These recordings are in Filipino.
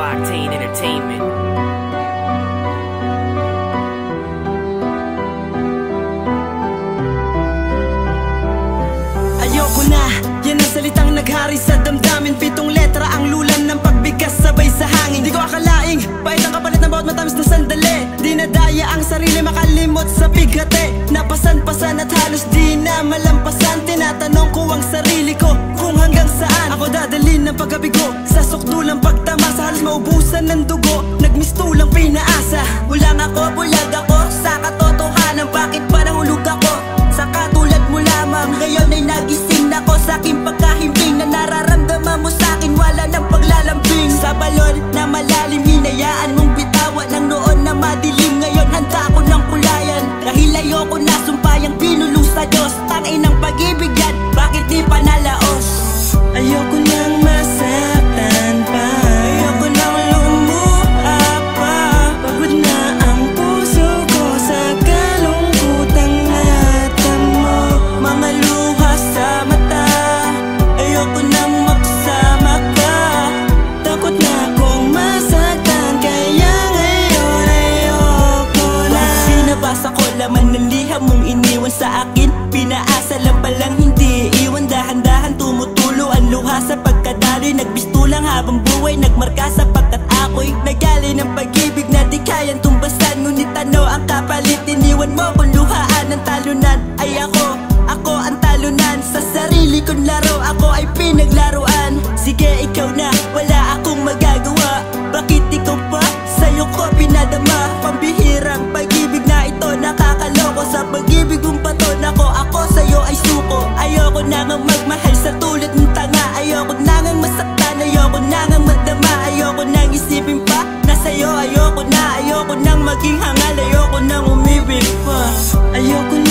Octane Entertainment. Ayoko na, yan ang salitang naghari sa damdamin. Pitong letra ang lulan ng pagbigkas sabay sa hangin. Di ko akalaing, pait ang kapalit ng bawat matamis na sandal Ako dadalhin ng pagkabigo. Sa sukdulang pagtamasa Halos maubusan ng dugo. Nagmistulang pinaasa. Ulang ako, bulag ako. Sa katotohanan bakit ba nahulog ako? Sa katulad mo lamang Ngayon ay nagising na ko Sa aking pagkahimbing Na nararamdaman mo sa akin Wala nang paglalambing. Sa balon na malalim Hinayaan mong bitawan Ng noon na madilim. Ngayon handa ko ng kulayan. Dahil ayoko na sumpayang binulong sa Diyos. Tangay ng pag-ibig yan. Bakit di pa nalaos iniwan sa akin. Pinaasa lang palang hindi iwan Dahan-dahan tumutulo ang luha sa pagkadaloy Nagbistulang habang buhay Nagmarka sapagkat ako'y Nagali ng pag-ibig na di kayang tumbasan. Ngunit ano ang kapalit? Iniwan mo kung luhaan. Ng talunan Ay ako, ako ang talunan. Sa sarili kong laro Ako ay pinaglaruan. Sige ikaw na, maging hangal. Ayoko nang umibig pa. Ayoko nang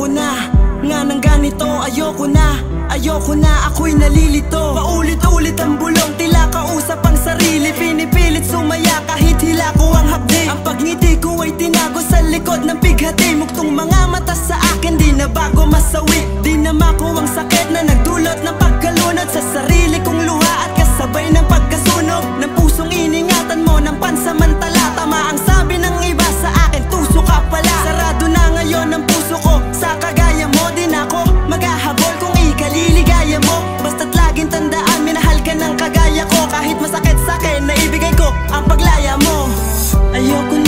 Ayoko na, nga ng ganito Ayoko na, ayoko na Ako'y nalilito. Paulit-ulit ang bulong, tila kausap ang sarili. Pinipilit sumaya kahit hila ko ang hapdi. Ang pagngiti ko ay tinago sa likod ng bighati Muktong mga mata sa akin, di na bago masawi. Di na makuha 아이였군